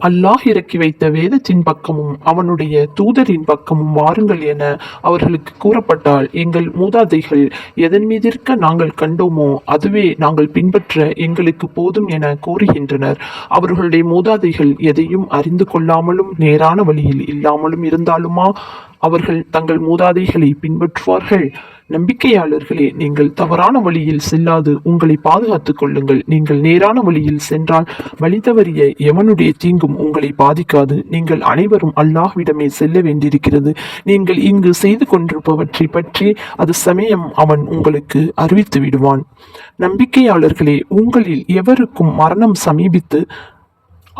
அல்லாஹ் இறக்கி வைத்த வேதத்தின் பக்கமும் அவனுடைய தூதரின் பக்கமும் வாருங்கள் என அவர்களுக்கு கூறப்பட்டால் எங்கள் மூதாதைகள் எதன் மீதிருக்க நாங்கள் கண்டோமோ அதுவே நாங்கள் பின்பற்ற எங்களுக்கு போதும் என கூறுகின்றனர். அவர்களுடைய மூதாதைகள் எதையும் அறிந்து கொள்ளாமலும் நேரான வழியில் இல்லாமலும் இருந்தாலுமா? அவர்கள் தங்கள் மூதாதைகளை பின்பற்றுவார்கள். நம்பிக்கையாளர்களே நீங்கள் தவறான வழியில் செல்லாது. உங்களை பாதுகாத்துக் கொள்ளுங்கள். நீங்கள் நேரான வழியில் சென்றால் வழி தவறிய எவனுடைய தீங்கும் உங்களை பாதிக்காது. நீங்கள் அனைவரும் அல்லாஹ்விடமே செல்ல வேண்டியிருக்கிறது. நீங்கள் இங்கு செய்து கொண்டிருப்பவற்றை பற்றி அது சமயம் அவன் உங்களுக்கு அறிவித்து விடுவான். நம்பிக்கையாளர்களே உங்களில் எவருக்கும் மரணம் சமீபித்து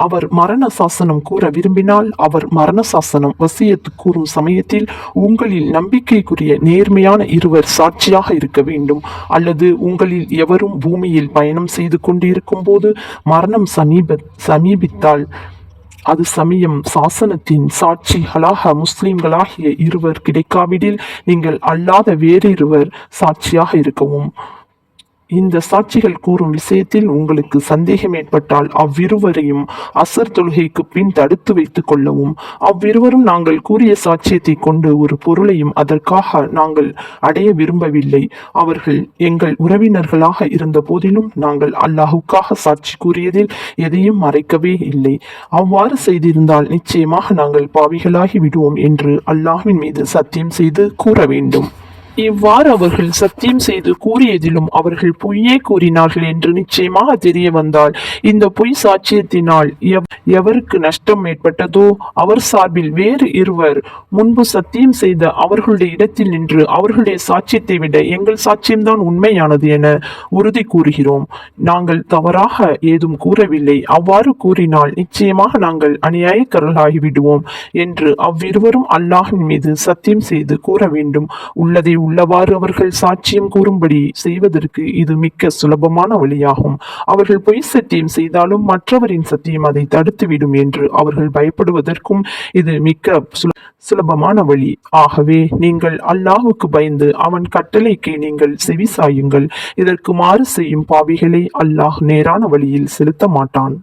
அவர் மரண சாசனம் கூற விரும்பினால் அவர் மரண சாசனம் வசியத்து கூறும் சமயத்தில் உங்களில் நம்பிக்கைக்குரிய நேர்மையான இருவர் சாட்சியாக இருக்க வேண்டும். அல்லது உங்களில் எவரும் பூமியில் பயணம் செய்து கொண்டிருக்கும் போது மரணம் சமீப சமீபித்தால் அது சமயம் சாசனத்தின் சாட்சிகளாக முஸ்லிம்களாகிய இருவர் கிடைக்காவிடில் நீங்கள் அல்லாத வேறிருவர் சாட்சியாக இருக்கவும். இந்த சாட்சிகள் கூறும் விஷயத்தில் உங்களுக்கு சந்தேகம் ஏற்பட்டால் அவ்விருவரையும் அசர் தொழுகைக்கு பின் தடுத்து வைத்துக் கொள்ளவும். அவ்விருவரும் நாங்கள் கூறிய சாட்சியத்தை கொண்டு ஒரு பொருளையும் அதற்காக நாங்கள் அடைய விரும்பவில்லை. அவர்கள் எங்கள் உறவினர்களாக இருந்த போதிலும் நாங்கள் அல்லாஹுக்காக சாட்சி கூறியதில் எதையும் மறைக்கவே இல்லை. அவ்வாறு செய்திருந்தால் நிச்சயமாக நாங்கள் பாவிகளாகி விடுவோம் என்று அல்லாஹ்வின் மீது சத்தியம் செய்து கூற வேண்டும். இவ்வாறு அவர்கள் சத்தியம் செய்து கூறியதிலும் அவர்கள் பொய்யே கூறினார்கள் என்று நிச்சயமாக தெரிய வந்தால் இந்த பொய் சாட்சியத்தினால் எவருக்கு நஷ்டம் ஏற்பட்டதோ அவர் சார்பில் வேறு இருவர் முன்பு சத்தியம் செய்த அவர்களுடைய இடத்தில் நின்று அவர்களுடைய சாட்சியத்தை விட எங்கள் சாட்சியம்தான் உண்மையானது என உறுதி கூறுகிறோம். நாங்கள் தவறாக ஏதும் கூறவில்லை. அவ்வாறு கூறினால் நிச்சயமாக நாங்கள் அநியாயக்கரலாகிவிடுவோம் என்று அவ்விருவரும் அல்லாஹின் மீது சத்தியம் செய்து கூற வேண்டும். உள்ளதை உள்ளவாறு அவர்கள் சாட்சியம் கூறும்படி செய்வதற்கு இது மிக்க சுலபமான வழியாகும். அவர்கள் பொய் சத்தியம் செய்தாலும் மற்றவரின் சத்தியம் அதை தடுத்துவிடும் என்று அவர்கள் பயப்படுவதற்கும் இது மிக்க சுல- சுலபமான வழி. ஆகவே நீங்கள் அல்லாஹுக்கு பயந்து அவன் கட்டளைக்கு நீங்கள் செவி சாயுங்கள் இதற்கு மாறு செய்யும் பாவிகளை அல்லாஹ் நேரான வழியில் செலுத்த மாட்டான்.